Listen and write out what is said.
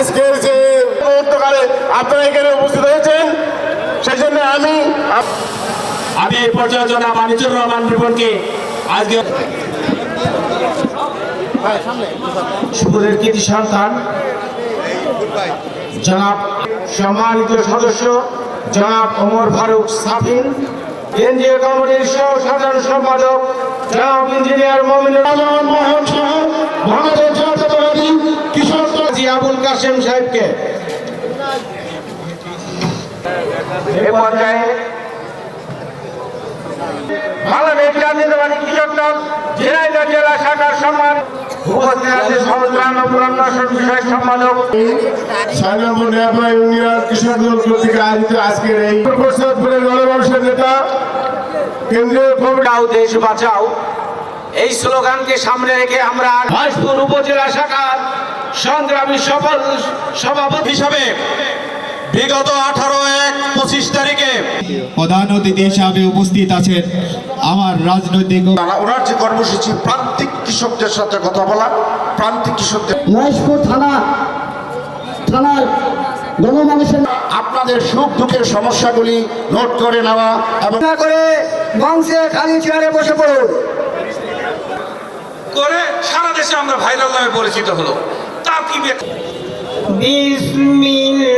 আজকের যে মুহূর্তকালে আপনারা এখানে উপস্থিত হয়েছেন সেই জন্য আমি আমি এই পর্যায়ে জনাব আনিসুর রহমান রিপনকে আজকে সুরের কৃতি সন্তান, জনাব সম্মানিত সদস্য, জনাব ওমর ফারুক সাফিন কেন্দ্রীয় কমিটির সহ সাধারণ সম্পাদক, জনাব ইঞ্জিনিয়ার মমিনুর রহমান, মোহন সাহা আবুল কাসেম সাহেবকে। এ পর্যায়ে বাংলাদেশ জাতীয়তাবাদী কৃষক দল ঝিনাইদহ জেলা শাখার সম্মান উপস্থিত আছে সংস্থান ও পুনর্বাসন বিষয়ক সম্পাদক। সাইনাপুর নেপা ইউনিয়ন কৃষক দল কর্তৃক আয়োজিত আজকের এই গণমানুষের নেতা কেন্দ্রীয় দেশ বাঁচাও। এই স্লোগানকে সামনে রেখে আমরা উপজেলা শাখার সংগ্রামী সফল সভাপতি হিসাবে বিগত আঠারো এক পঁচিশ তারিখে প্রধান অতিথি হিসাবে উপস্থিত আছেন আমার রাজনৈতিক ওনার যে কর্মসূচি প্রান্তিক কৃষকদের সাথে কথা বলা প্রান্তিক কৃষকদের মহেশপুর থানা থানার গণমানুষের আপনাদের সুখ দুঃখের সমস্যাগুলি নোট করে নেওয়া এবং করে মঞ্চে খালি চেয়ারে বসে পড়ুন। করে সারা দেশে আমরা ভাইরাল নামে পরিচিত হলো। বিসমিল্লাহ